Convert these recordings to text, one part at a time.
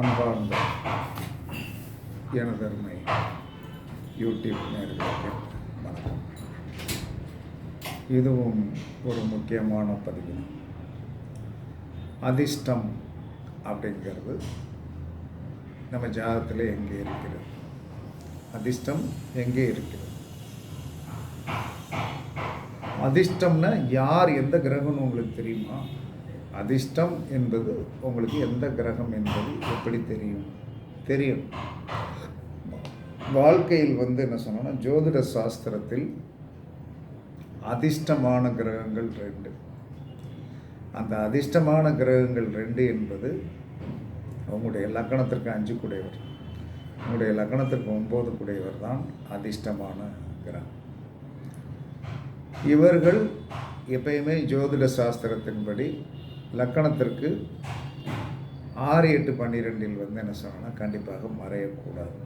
அன்பார்ந்த எனதருமை யூடியூப் நேர்களுக்கு வணக்கம். இதுவும் ஒரு முக்கியமான பதிவு. அதிர்ஷ்டம் அப்படிங்கிறது நம்ம ஜாதகத்தில் எங்கே இருக்கிறது? அதிர்ஷ்டம் எங்கே இருக்கிறது? அதிர்ஷ்டம்னா யார் எந்த கிரகம்னு உங்களுக்கு தெரியுமா? அதிர்ஷ்டம் என்பது உங்களுக்கு எந்த கிரகம் என்பது எப்படி தெரியும்? தெரியும். வாழ்க்கையில் வந்து என்ன சொன்னோன்னா ஜோதிட சாஸ்திரத்தில் அதிர்ஷ்டமான கிரகங்கள் ரெண்டு. அந்த அதிர்ஷ்டமான கிரகங்கள் ரெண்டு என்பது உங்களுடைய லக்கணத்திற்கு அஞ்சு குடையவர். உங்களுடைய லக்கணத்திற்கு ஒம்பது குடையவர் தான் அதிர்ஷ்டமான கிரகம். இவர்கள் எப்பயுமே ஜோதிட சாஸ்திரத்தின்படி லக்கணத்திற்கு ஆறு எட்டு பன்னிரெண்டில் வந்து என்ன சொன்னோன்னா கண்டிப்பாக மறையக்கூடாது.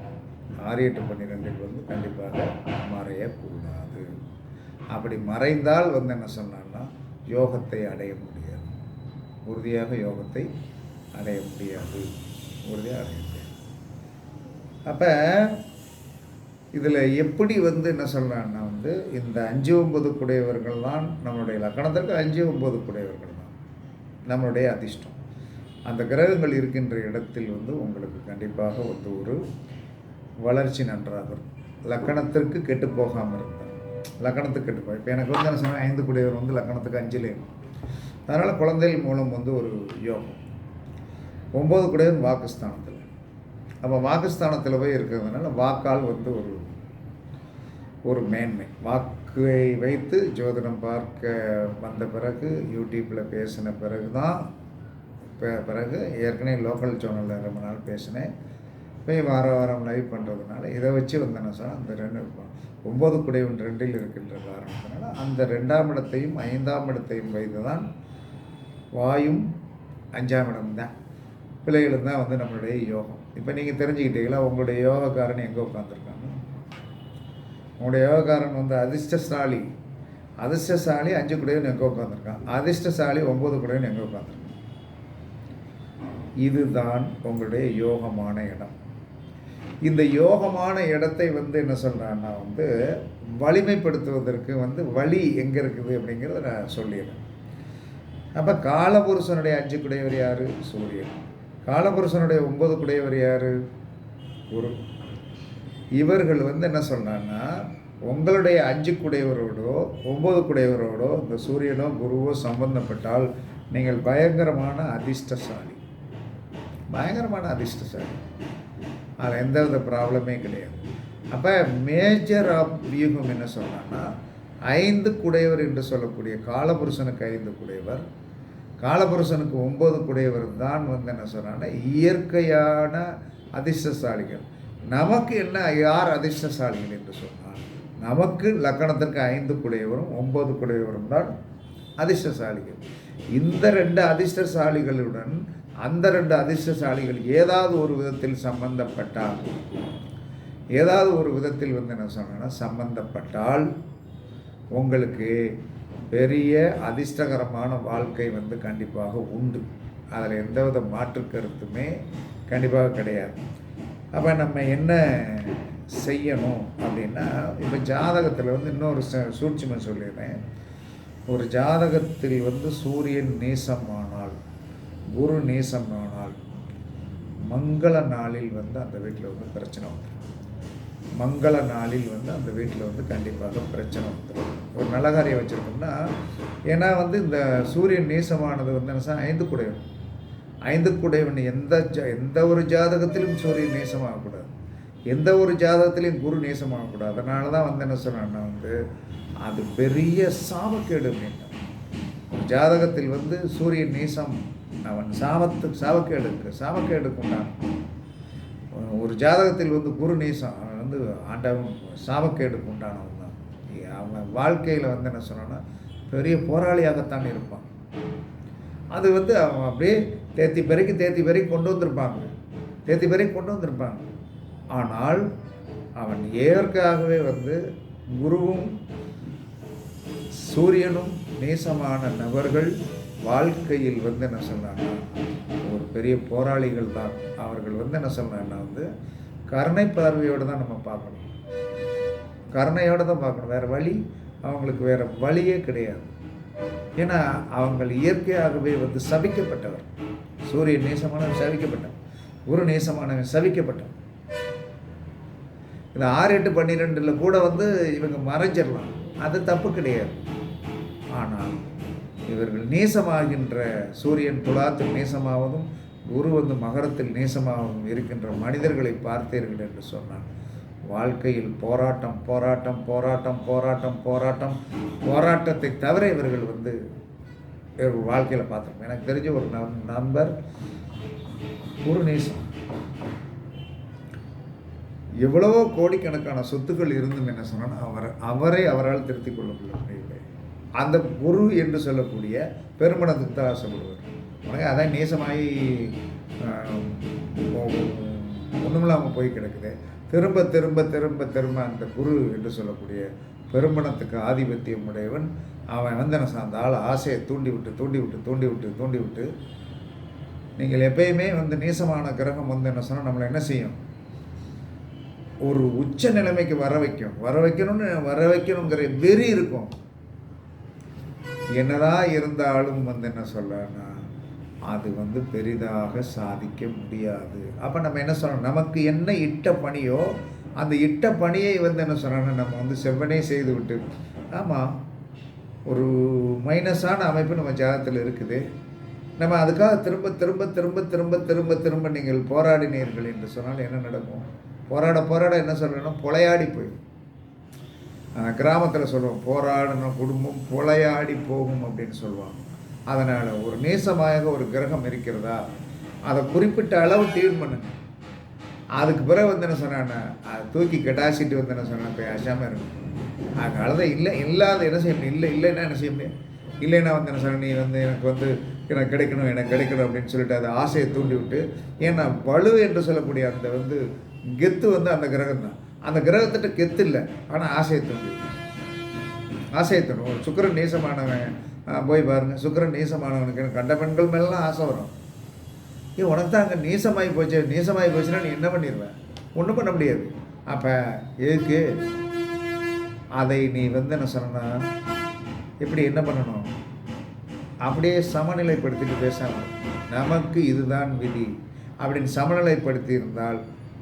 ஆறு எட்டு பன்னிரெண்டில் வந்து கண்டிப்பாக மறையக்கூடாது. அப்படி மறைந்தால் வந்து என்ன சொன்னான்னா யோகத்தை அடைய முடியாது. உறுதியாக யோகத்தை அடைய முடியாது. உறுதியாக அடைய முடியாது. அப்போ இதில் எப்படி வந்து என்ன சொல்கிறான்னா வந்து இந்த அஞ்சு ஒன்பது குடையவர்கள் தான் நம்மளுடைய லக்கணத்திற்கு அஞ்சு ஒன்பது குடையவர்கள். நம்மளுடைய அதிர்ஷ்டம். அந்த கிரகங்கள் இருக்கின்ற இடத்தில் வந்து உங்களுக்கு கண்டிப்பாக வந்து ஒரு வளர்ச்சி நன்றாக இருக்கும். லக்கணத்திற்கு கெட்டு போகாமல் இருந்தார் லக்கணத்துக்கு கெட்டு போய் இப்போ எனக்கு வந்து என்ன சொன்னால் ஐந்து குடையவர் வந்து லக்கணத்துக்கு அஞ்சிலே. அதனால் குழந்தைகள் மூலம் வந்து ஒரு யோகம். ஒம்பது குடையவர் வாக்குஸ்தானத்தில். அப்போ வாக்குஸ்தானத்தில் போய் இருக்கிறதுனால வாக்கால் வந்து ஒரு ஒரு மேன்மை. வாக்கு வைத்து ஜோதிடம் பார்க்க வந்த பிறகு யூடியூப்பில் பேசின பிறகு தான் பிறகு ஏற்கனவே லோக்கல் சேனலில் ரொம்ப நாள் பேசினேன். போய் வார வாரம் லைவ் பண்ணுறதுனால இதை வச்சு வந்தேன்னு சார் சொன்னால் அந்த ரெண்டு ஒம்பது குடைவன் ரெண்டில் இருக்கின்ற காரணத்தினால அந்த ரெண்டாம் இடத்தையும் ஐந்தாம் இடத்தையும் வைத்து தான் வாயும் அஞ்சாம் இடம் தான். பிள்ளைகளும் தான் வந்து நம்மளுடைய யோகம். இப்போ நீங்கள் தெரிஞ்சுக்கிட்டீங்களா உங்களுடைய யோகக்காரன் எங்கே உட்காந்துருக்காங்க உங்களுடைய யோகக்காரன் வந்து அதிர்ஷ்டசாலி. அதிர்ஷ்டசாலி அஞ்சு கூடையும் எங்கே உட்காந்துருக்கான் அதிர்ஷ்டசாலி ஒம்பது கூடையும் எங்கே உட்காந்துருக்கான் இதுதான் உங்களுடைய யோகமான இடம். இந்த யோகமான இடத்தை வந்து என்ன சொல்கிறான்னா வந்து வலிமைப்படுத்துவதற்கு வந்து வழி எங்கே இருக்குது அப்படிங்கிறத நான் சொல்லிடுறேன். அப்போ காலபுருஷனுடைய அஞ்சு குடையவர் யார்? சூரியன். காலபுருஷனுடைய ஒன்பது குடையவர் யார்? குரு. இவர்கள் வந்து என்ன சொன்னான்னா உங்களுடைய அஞ்சு குடையவரோடோ ஒம்பது குடையவரோடோ இந்த சூரியனோ குருவோ சம்பந்தப்பட்டால் நீங்கள் பயங்கரமான அதிர்ஷ்டசாலி. பயங்கரமான அதிர்ஷ்டசாலி. அதில் எந்த வித ப்ராப்ளமே கிடையாது. அப்போ மேஜர் ஆஃப் வியூகம் என்ன சொன்னான்னா ஐந்து குடையவர் என்று சொல்லக்கூடிய காலபுருஷனுக்கு ஐந்து குடையவர் காலபுருஷனுக்கு ஒம்பது குடையவர் தான் வந்து என்ன சொன்னான்னா இயற்கையான அதிர்ஷ்டசாலிகள். நமக்கு என்ன யார் அதிர்ஷ்டசாலிகள் என்று சொன்னால் நமக்கு லக்கணத்திற்கு ஐந்து குடையவரும் ஒம்பது குடையவரும் தான் அதிர்ஷ்டசாலிகள். இந்த ரெண்டு அதிர்ஷ்டசாலிகளுடன் அந்த ரெண்டு அதிர்ஷ்டசாலிகள் ஏதாவது ஒரு விதத்தில் சம்பந்தப்பட்டால் ஏதாவது ஒரு விதத்தில் வந்து என்ன சொன்னேன்னா சம்பந்தப்பட்டால் உங்களுக்கு பெரிய அதிர்ஷ்டகரமான வாழ்க்கை வந்து கண்டிப்பாக உண்டு. அதில் எந்தவித மாற்று கருத்துமே கண்டிப்பாக கிடையாது. அப்போ நம்ம என்ன செய்யணும் அப்படின்னா இப்போ ஜாதகத்தில் வந்து இன்னொரு சூட்சிமை சொல்லிடுறேன். ஒரு ஜாதகத்தில் வந்து சூரியன் நேசமானால் குரு நேசமானால் மங்கள நாளில் வந்து அந்த வீட்டில் வந்து பிரச்சனை வந்துடும் மங்கள நாளில் வந்து அந்த வீட்டில் வந்து கண்டிப்பாக பிரச்சனை வந்துடும் ஒரு நல்ல காரியம் வச்சுருக்கோம்னா ஏன்னா வந்து இந்த சூரியன் நேசமானது வந்து என்ன ஐந்து குடையும் ஐந்து குடைவன் எந்த ஜா எந்த ஒரு ஜாதகத்திலும் சூரியன் நேசமாகக்கூடாது. எந்த ஒரு ஜாதகத்திலையும் குரு நேசமாகக்கூடாது. அதனால தான் வந்து என்ன சொன்னான்னா வந்து அது பெரிய சாபக்கேடு அப்படின்னா ஜாதகத்தில் வந்து சூரியன் நேசம் அவன் சாபத்து சாபக்கேடுக்கு சாபக்கேடுக்கு உண்டான ஒரு ஜாதகத்தில் வந்து குரு நேசம் அவன் வந்து ஆண்டவன் சாபக்கேடுக்கு உண்டானவன் தான். அவன் வாழ்க்கையில் வந்து என்ன சொன்னான்னா பெரிய போராளியாகத்தான் இருப்பான். அது வந்து அவன் அப்படியே தேத்தி பெருக்கி தேத்தி பெருக்கி கொண்டு வந்திருப்பாங்க. தேத்தி பெருக்கி கொண்டு வந்திருப்பாங்க. ஆனால் அவன் இயற்கையாகவே வந்து குருவும் சூரியனும் நேசமான நபர்கள் வாழ்க்கையில் வந்து என்ன சொன்னாங்கன்னா ஒரு பெரிய போராளிகள் தான். அவர்கள் வந்து என்ன சொன்னாங்கன்னா வந்து கருணை பார்வையோடு தான் நம்ம பார்க்கணும். கருணையோடு தான் பார்க்கணும். வேறு வழி அவங்களுக்கு வேறு வழியே கிடையாது. ஏன்னா அவங்கள் இயற்கையாகவே வந்து சபிக்கப்பட்டவர். சூரியன் நேசமானவன் சபிக்கப்பட்டவன் குரு நேசமானவன் சபிக்கப்பட்டவன் இந்த ஆறு எட்டு பன்னிரெண்டில் கூட வந்து இவங்க மறைஞ்சிடலாம். அது தப்பு கிடையாது. ஆனால் இவர்கள் நேசமாகின்ற சூரியன் துலாத்தில் நேசமாவதும் குரு வந்து மகரத்தில் நேசமாகவும் இருக்கின்ற மனிதர்களை பார்த்தீர்கள் என்று சொன்னான் வாழ்க்கையில் போராட்டம் போராட்டம் போராட்டம் போராட்டம் போராட்டம் போராட்டத்தை தவிர இவர்கள் வந்து இவர்கள் வாழ்க்கையில் பார்த்துருக்கோம் எனக்கு தெரிஞ்ச ஒரு நம் நண்பர் குரு நேசம் எவ்வளவோ கோடிக்கணக்கான சொத்துக்கள் இருந்தும் என்ன சொன்னால் அவர் அவரை அவரால் திருத்திக் கொள்ள முடியவில்லை. அந்த குரு என்று சொல்லக்கூடிய பெருமணத்துக்கு தான் ஆசைப்படுவார் உனக்கு அதான் நேசமாகி ஒன்றுமில்லாமல் போய் கிடக்குது. திரும்ப திரும்ப திரும்ப திரும்ப அந்த குரு என்று சொல்லக்கூடிய பெருமணத்துக்கு ஆதிபத்தியம் உடையவன் அவன் வந்து என்ன அந்த ஆள் ஆசையை தூண்டி விட்டு தூண்டி விட்டு தூண்டி விட்டு தூண்டி விட்டு நீங்கள் எப்பயுமே வந்து நீசமான கிரகம் வந்து என்ன சொன்னால் நம்மளை என்ன செய்யும்? ஒரு உச்ச நிலைமைக்கு வர வைக்கும். வர வைக்கணும்னு வர வைக்கணுங்கிற வெறி இருக்கும். என்னதான் இருந்தாலும் வந்து என்ன சொல்லனா அது வந்து பெரிதாக சாதிக்க முடியாது. அப்போ நம்ம என்ன சொல்லணும்? நமக்கு என்ன இட்ட பணியோ அந்த இட்ட பணியை வந்து என்ன சொல்லணும் நம்ம வந்து செவ்வனே செய்து விட்டு ஆமாம் ஒரு மைனஸான அமைப்பு நம்ம ஜாதகத்தில் இருக்குது. நம்ம அதுக்காக திரும்ப திரும்ப திரும்ப திரும்ப திரும்ப திரும்ப நீங்கள் போராடினீர்கள் என்று சொன்னால் என்ன நடக்கும்? போராட போராட என்ன சொல்கிறேன்னா பொலையாடி போயிடும். கிராமத்தில் சொல்லுவோம் போராடணும் குடும்பம் பொலையாடி போகும் அப்படின்னு சொல்லுவாங்க. அதனால் ஒரு நேசமாக ஒரு கிரகம் இருக்கிறதா? அதை குறிப்பிட்ட அளவு டியூன் பண்ணுங்க அதுக்கு பிறகு வந்து என்ன சொன்னான்னா அதை தூக்கி கெட்டாசிட்டு வந்து என்ன சொன்னேன் அசாமல் இருக்கும் அதனால தான் இல்லை இல்லாத என்ன செய்ய முடியும்? இல்லை இல்லைன்னா என்ன செய்ய முடியும்? இல்லைன்னா வந்து என்ன சொன்ன நீ வந்து எனக்கு வந்து எனக்கு கிடைக்கணும் எனக்கு கிடைக்கணும் அப்படின்னு சொல்லிட்டு அதை ஆசையை தூண்டி விட்டு ஏன்னா வலு என்று சொல்லக்கூடிய அந்த வந்து கெத்து வந்து அந்த கிரகம் தான். அந்த கிரகத்திட்ட கெத்து இல்லை ஆனால் ஆசையை தூண்டி ஆசையை தூண்டும் சுக்கரன் நேசமானவன் போய் பாருங்கள் சுக்கரன் நீசமானவனுக்கு கண்ட பெண்கள் மேலாம் ஆசை வரும். ஏ உனக்கு தான் அங்கே நீசமாகி போச்சு. நீசமாகி போச்சுன்னா நீ என்ன பண்ணிடுவேன் ஒன்றும் பண்ண முடியாது. அப்போ எதுக்கு? அதை நீ வந்து என்ன சொன்னா இப்படி என்ன பண்ணணும்? அப்படியே சமநிலைப்படுத்திட்டு பேசாமல் நமக்கு இதுதான் விதி. அப்படின்னு சமநிலைப்படுத்தி இருந்தால்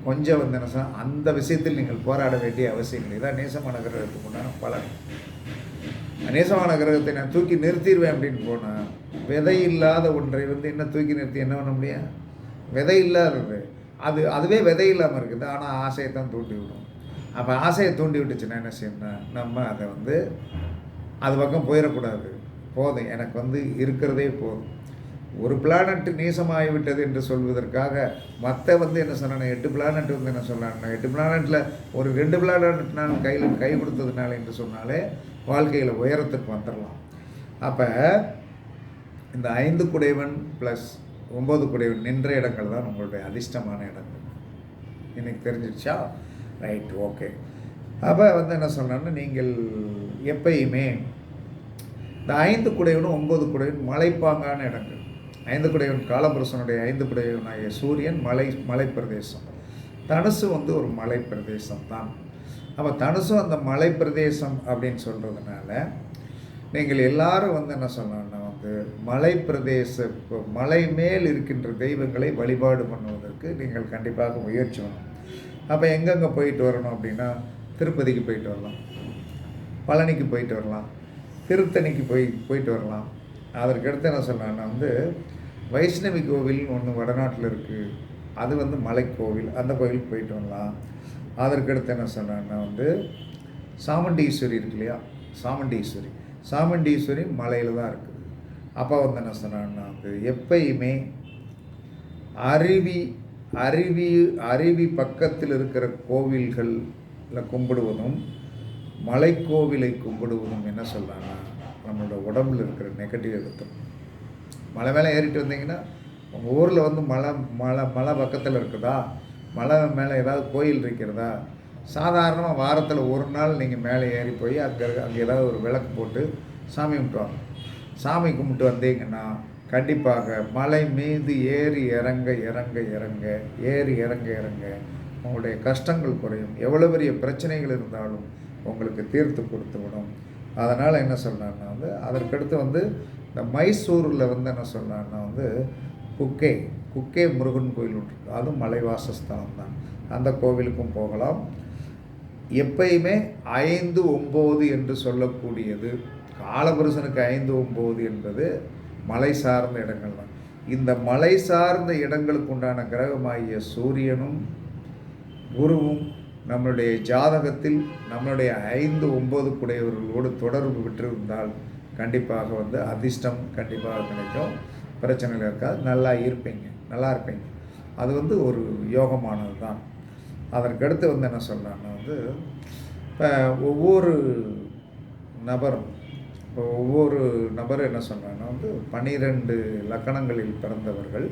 கொஞ்சம் வந்து என்ன சொன்னால் அந்த விஷயத்தில் நீங்கள் போராட வேண்டிய அவசியம் இல்லை. தான் நேசமான உண்டான பலன். நேசமான கிரகத்தை நான் தூக்கி நிறுத்திடுவேன் அப்படின்னு போனால் விதை இல்லாத ஒன்றை வந்து என்ன தூக்கி நிறுத்தி என்ன பண்ண முடியும்? விதை இல்லாதது. அது அதுவே விதை இல்லாமல் இருக்குது. ஆனால் ஆசையை தான் தூண்டி விடும். அப்போ ஆசையை தூண்டி விட்டுச்சுன்னா என்ன செய்யணும்னா நம்ம அதை வந்து அது பக்கம் போயிடக்கூடாது. போதும். எனக்கு வந்து இருக்கிறதே போதும். ஒரு பிளானட் நீசமாகி விட்டது என்று சொல்வதற்காக மற்ற வந்து என்ன சொன்னாங்க எட்டு பிளானட் வந்து என்ன சொன்னாங்க எட்டு பிளானட்டில் ஒரு ரெண்டு பிளானட் நான் கையில் கை கொடுத்ததுனால என்று சொன்னாலே வாழ்க்கையில் உயரத்துக்கு வந்துடலாம் அப்போ இந்த ஐந்து குடைவன் ப்ளஸ் ஒம்பது குடைவன் நின்ற இடங்கள் தான் உங்களுடைய அதிர்ஷ்டமான இடங்கள். இன்னைக்கு தெரிஞ்சிடுச்சா ரைட் ஓகே அப்போ வந்து என்ன சொன்னோன்னா நீங்கள் எப்பயுமே இந்த ஐந்து குடைவனும் ஒம்பது குடைவன் மலைப்பாங்கான இடங்கள். ஐந்து குடைவன் காலபுரசனுடைய ஐந்து குடைவனாகிய சூரியன் மலை மலை பிரதேசம் தனுசு வந்து ஒரு மலை பிரதேசம் தான். அப்போ தனுசும் அந்த மலை பிரதேசம் அப்படின்னு சொல்கிறதுனால நீங்கள் எல்லாரும் வந்து என்ன சொல்லணும்னா வந்து மலை பிரதேச மலை மேல் இருக்கின்ற தெய்வங்களை வழிபாடு பண்ணுவதற்கு நீங்கள் கண்டிப்பாக முயற்சி பண்ணணும் அப்போ எங்கெங்கே போயிட்டு வரணும் அப்படின்னா திருப்பதிக்கு போயிட்டு வரலாம். பழனிக்கு போயிட்டு வரலாம். திருத்தணிக்கு போய் போயிட்டு வரலாம். அதற்கடுத்து என்ன சொன்னான்னா வந்து வைஷ்ணவி கோவில்னு ஒன்று வடநாட்டில் இருக்குது அது வந்து மலைக்கோவில். அந்த கோவிலுக்கு போயிட்டு வரலாம். அதற்கடுத்து என்ன சொன்னான்னா வந்து சாமண்டீஸ்வரி இருக்கு இல்லையா? சாமண்டீஸ்வரி. சாமண்டீஸ்வரி மலையில் தான் இருக்குது அப்போ வந்து என்ன சொன்னான்னா வந்து எப்பயுமே அருவி அருவி அருவி பக்கத்தில் இருக்கிற கோவில்களில் கும்பிடுவதும் மலைக்கோவிலை கும்பிடுவதும் என்ன சொல்கிறாங்கன்னா நம்மளோட உடம்புல இருக்கிற நெகட்டிவ் எடுத்தோம் மலை மேலே ஏறிட்டு வந்தீங்கன்னா உங்கள் ஊரில் வந்து மலை மலை மலை பக்கத்தில் இருக்குதா? மலை மேலே ஏதாவது கோயில் இருக்கிறதா? சாதாரணமாக வாரத்தில் ஒரு நாள் நீங்கள் மேலே ஏறி போய் அங்கே அங்கே ஏதாவது ஒரு விளக்கு போட்டு சாமி கும்பிட்டுவாங்க. சாமி கும்பிட்டு வந்தீங்கன்னா கண்டிப்பாக மலை மீது ஏறி இறங்க இறங்க இறங்க ஏறி இறங்க இறங்க உங்களுடைய கஷ்டங்கள் குறையும். எவ்வளோ பெரிய பிரச்சனைகள் இருந்தாலும் உங்களுக்கு தீர்த்து கொடுத்து விடும். அதனால் என்ன சொல்கிறாங்கன்னா வந்து அதற்கடுத்து வந்து இந்த மைசூரில் வந்து என்ன சொல்கிறாங்கன்னா வந்து குக்கே குக்கே முருகன் கோயில் ஒன்று அதுவும் மலைவாசஸ்தலம் தான் அந்த கோவிலுக்கும் போகலாம். எப்பயுமே ஐந்து ஒம்பது என்று சொல்லக்கூடியது காலபுருஷனுக்கு ஐந்து ஒம்பது என்பது மலை சார்ந்த இடங்கள் தான் இந்த மலை சார்ந்த இடங்களுக்கு உண்டான கிரகமாகிய சூரியனும் குருவும் நம்மளுடைய ஜாதகத்தில் நம்மளுடைய ஐந்து ஒம்பது குடையவர்களோடு தொடர்பு விட்டிருந்தால் கண்டிப்பாக வந்து அதிர்ஷ்டம் கண்டிப்பாக கிடைக்கும். பிரச்சனைகள் இருக்காது. நல்லா இருப்பீங்க. நல்லா இருப்பீங்க அது வந்து ஒரு யோகமானது தான் அதற்கடுத்து வந்து என்ன சொல்கிறான்னு வந்து இப்போ ஒவ்வொரு நபரும் இப்போ ஒவ்வொரு நபரும் என்ன சொல்கிறாங்கன்னா வந்து பன்னிரெண்டு லக்கணங்களில் பிறந்தவர்கள்.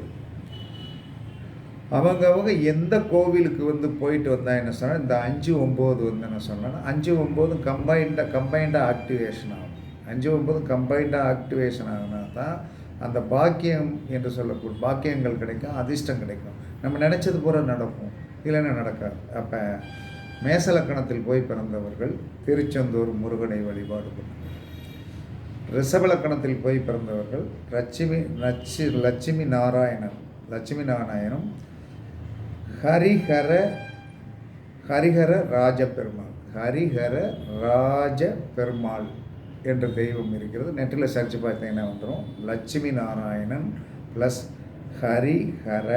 அவங்க அவங்க எந்த கோவிலுக்கு வந்து போயிட்டு வந்தால் என்ன சொன்னால் இந்த அஞ்சு ஒம்பது வந்து என்ன சொன்னால் அஞ்சு ஒம்பது கம்பைண்டாக கம்பைண்டாக ஆக்டிவேஷன் ஆகும். அஞ்சு ஒம்பது கம்பைண்டாக ஆக்டிவேஷன் ஆகுனா தான் அந்த பாக்கியம் என்று சொல்லக்கூடிய பாக்கியங்கள் கிடைக்கும் அதிர்ஷ்டம் கிடைக்கும். நம்ம நினச்சது பூரா நடக்கும். இல்லைன்னா நடக்காது. அப்போ மேசலக்கணத்தில் போய் பிறந்தவர்கள் திருச்செந்தூர் முருகனை வழிபாடு பண்ணுவாங்க ரிஷபலக்கணத்தில் போய் பிறந்தவர்கள் லட்சுமி லட்சி லட்சுமி நாராயணன் லட்சுமி நாராயணம் ஹரிஹர ஹரிஹர ராஜ பெருமாள் ஹரிஹர ராஜ பெருமாள் என்ற தெய்வம் இருக்கிறது. நெட்டில் சர்ச் பார்த்தீங்கன்னா வந்துடும் லட்சுமி நாராயணன் ப்ளஸ் ஹரிஹர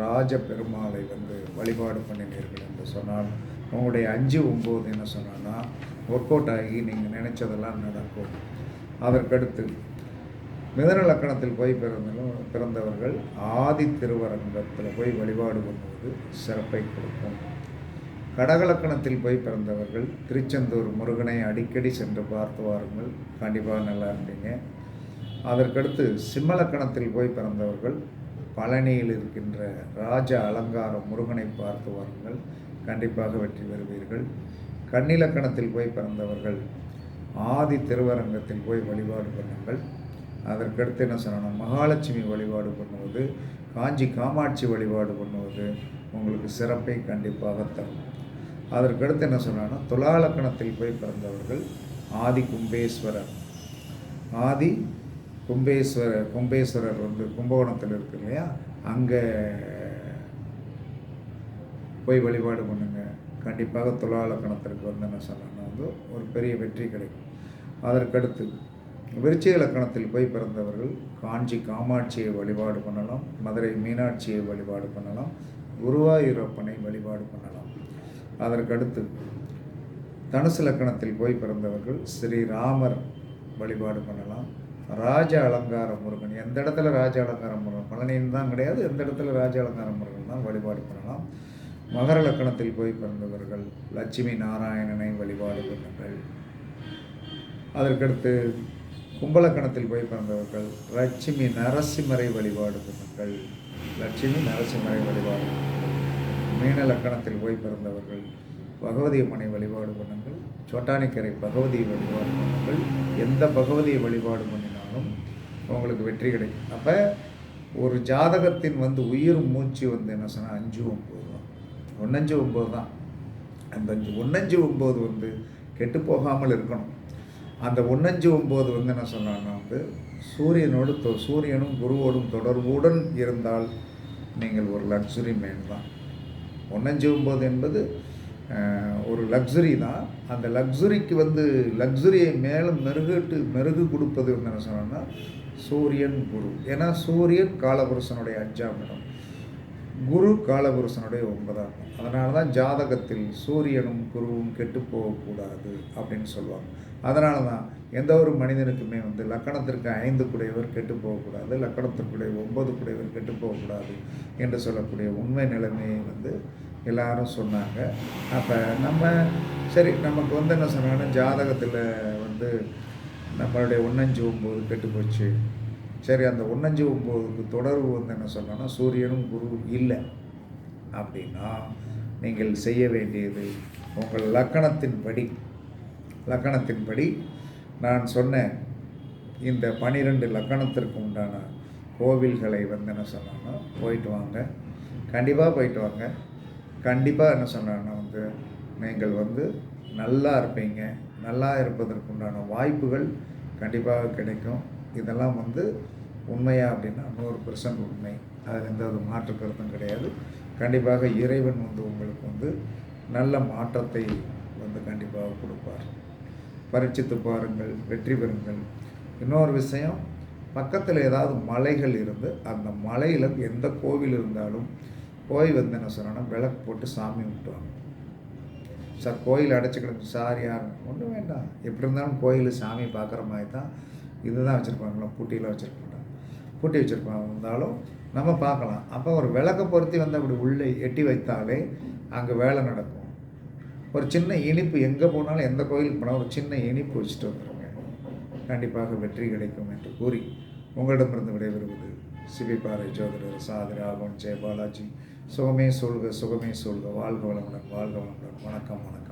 ராஜ பெருமாளை வந்து வழிபாடு பண்ணினீர்கள் என்று சொன்னால் உங்களுடைய அஞ்சு ஒம்பது என்ன சொன்னான்னா ஒர்க் அவுட் ஆகி நீங்கள் நினைச்சதெல்லாம் நடக்கும். அதற்கடுத்து மிதன லக்கணத்தில் போய் பிறந்தாலும் பிறந்தவர்கள் ஆதி திருவரங்கத்தில் போய் வழிபாடு பண்ணுவது சிறப்பை கொடுக்கும். கடகலக்கணத்தில் போய் பிறந்தவர்கள் திருச்செந்தூர் முருகனை அடிக்கடி சென்று பார்த்து வாருங்கள். கண்டிப்பாக நல்லா இருந்தீங்க அதற்கடுத்து சிம்மலக்கணத்தில் போய் பிறந்தவர்கள் பழனியில் இருக்கின்ற ராஜ அலங்கார முருகனை பார்த்து வாருங்கள். கண்டிப்பாக வெற்றி பெறுவீர்கள். கண்ணிலக்கணத்தில் போய் பிறந்தவர்கள் ஆதி திருவரங்கத்தில் போய் வழிபாடு பண்ணுங்கள். அதற்கடுத்து என்ன சொல்லணும்? மகாலட்சுமி வழிபாடு பண்ணுவது காஞ்சி காமாட்சி வழிபாடு பண்ணுவது உங்களுக்கு சிறப்பை கண்டிப்பாக தரும். அதற்கடுத்து என்ன சொல்லணும்னா துலாலக்கணத்தில் போய் பிறந்தவர்கள் ஆதி கும்பேஸ்வரர். ஆதி கும்பேஸ்வரர் கும்பேஸ்வரர் வந்து கும்பகோணத்தில் இருக்கு இல்லையா? அங்கே போய் வழிபாடு பண்ணுங்க. கண்டிப்பாக துலாலக்கணத்திற்கு வந்து என்ன சொல்லணும்னா வந்து ஒரு பெரிய வெற்றி கிடைக்கும். அதற்கடுத்து விருச்சிக இலக்கணத்தில் போய் பிறந்தவர்கள் காஞ்சி காமாட்சியை வழிபாடு பண்ணலாம் மதுரை மீனாட்சியை வழிபாடு பண்ணலாம் குருவாயூரப்பனை வழிபாடு பண்ணலாம். அதற்கடுத்து தனுசு லக்கணத்தில் போய் பிறந்தவர்கள் ஸ்ரீராமர் வழிபாடு பண்ணலாம். ராஜ அலங்கார முருகன் எந்த இடத்துல ராஜ அலங்கார முருகன்? பழனின்னு தான் கிடையாது. எந்த இடத்துல ராஜ அலங்கார முருகன் தான் வழிபாடு பண்ணலாம். மகர லக்கணத்தில் போய் பிறந்தவர்கள் லட்சுமி நாராயணனை வழிபாடு பண்ணுங்கள். அதற்கடுத்து கும்பலக்கணத்தில் போய் பிறந்தவர்கள் லட்சுமி நரசிம்மரை வழிபாடு பண்ணுங்கள். லட்சுமி நரசிம்மரை வழிபாடு பண்ணுங்கள். மீன லக்கணத்தில் போய் பிறந்தவர்கள் பகவதி அம்மனை வழிபாடு பண்ணுங்கள் சோட்டானிக்கரை பகவதியை வழிபாடு பண்ணுங்கள் எந்த பகவதியை வழிபாடு பண்ணினாலும் உங்களுக்கு வெற்றி கிடைக்கும். அப்போ ஒரு ஜாதகத்தின் வந்து உயிர் மூச்சு வந்து என்ன சொன்னால் அஞ்சு ஒம்பது தான். ஒன்னஞ்சு ஒம்பது தான். அந்த அஞ்சு ஒன்னஞ்சு ஒம்பது வந்து கெட்டு போகாமல் இருக்கணும். அந்த ஒன்னஞ்சு ஒம்பது வந்து என்ன சொன்னான்னா வந்து சூரியனோடு தொ- சூரியனும் குருவோடும் தொடர்புடன் இருந்தால் நீங்கள் ஒரு லக்ஸுரி மேன் தான் ஒன்னஞ்சு ஒம்பது என்பது ஒரு லக்ஸுரி தான். அந்த லக்ஸுரிக்கு வந்து லக்ஸுரியை மேலும் மெருகட்டு மெருகு கொடுப்பது என்ன சொன்னோன்னா சூரியன் குரு. ஏன்னா சூரியன் காலபுருஷனுடைய அஞ்சாம் இடம். குரு காலபுருஷனுடைய ஒன்பதாம் அதனால தான் ஜாதகத்தில் சூரியனும் குருவும் கெட்டு போகக்கூடாது அப்படின்னு சொல்லுவாங்க. அதனால தான் எந்த ஒரு மனிதனுக்குமே வந்து லக்கணத்திற்கு ஐந்து குடையவர் கெட்டு போகக்கூடாது லக்கணத்திற்குடைய ஒன்பது குடையவர் கெட்டு போகக்கூடாது என்று சொல்லக்கூடிய உண்மை நிலைமையை வந்து எல்லாரும் சொன்னாங்க. அப்போ நம்ம சரி நமக்கு வந்து என்ன சொன்னாங்கன்னா ஜாதகத்தில் வந்து நம்மளுடைய ஒன்னஞ்சு ஒம்பது கெட்டு போச்சு. சரி அந்த ஒன்னஞ்சு ஒம்போதுக்கு தொடர்பு வந்து என்ன சொல்லணும்னா சூரியனும் குரு இல்லை. அப்படின்னா நீங்கள் செய்ய வேண்டியது உங்கள் லக்கணத்தின்படி லக்கணத்தின்படி நான் சொன்ன இந்த பனிரெண்டு லக்கணத்திற்கு உண்டான கோவில்களை வந்து என்ன சொன்னாங்கன்னா போயிட்டு வாங்க. கண்டிப்பாக போயிட்டு வாங்க. கண்டிப்பாக என்ன சொன்னாங்கன்னா வந்து நீங்கள் வந்து நல்லா இருப்பீங்க. நல்லா இருப்பதற்குண்டான வாய்ப்புகள் கண்டிப்பாக கிடைக்கும். இதெல்லாம் வந்து உண்மையா அப்படின்னா நூறு பெர்சன்ட் உண்மை. அதில் எந்த ஒரு மாற்று கருத்தும் கிடையாது. கண்டிப்பாக இறைவன் வந்து உங்களுக்கு வந்து நல்ல மாற்றத்தை வந்து கண்டிப்பாக கொடுப்பார். பரீட்சித்து பாருங்கள் வெற்றி பெறுங்கள். இன்னொரு விஷயம் பக்கத்தில் ஏதாவது மலைகள் இருந்து அந்த மலையில் எந்த கோவில் இருந்தாலும் போய் வந்து என்ன சொல்லணும் விளக்கு போட்டு சாமி விட்டுவாங்க சார் கோயில் அடைச்சிக்கிடுங்க சார் யார்? ஒன்றும் வேண்டாம். எப்படி இருந்தாலும் கோயில் சாமி பார்க்குற மாதிரி தான் இதுதான் வச்சுருப்பாங்களா பூட்டியில் வச்சுருப்பாங்க பூட்டி வச்சுருப்பாங்க நம்ம பார்க்கலாம். அப்போ ஒரு விளக்கை பொருத்தி வந்து அப்படி உள்ளே எட்டி வைத்தாலே அங்கே வேலை நடக்கும். ஒரு சின்ன இனிப்பு எங்கே போனாலும் எந்த கோயிலுக்கு போனாலும் ஒரு சின்ன இனிப்பு வச்சுட்டு வந்துருங்க. கண்டிப்பாக வெற்றி கிடைக்கும் என்று கூறி உங்களிடமிருந்து விடைபெறுவது சிபிபாறை ஜோதிடர் சாதிரி ஆகவன் ஜெய பாலாஜி சுகமே சொல்க சுகமே சொல்க. வாழ்க வளமுடன் வாழ்க வளமுடன். வணக்கம் வணக்கம்.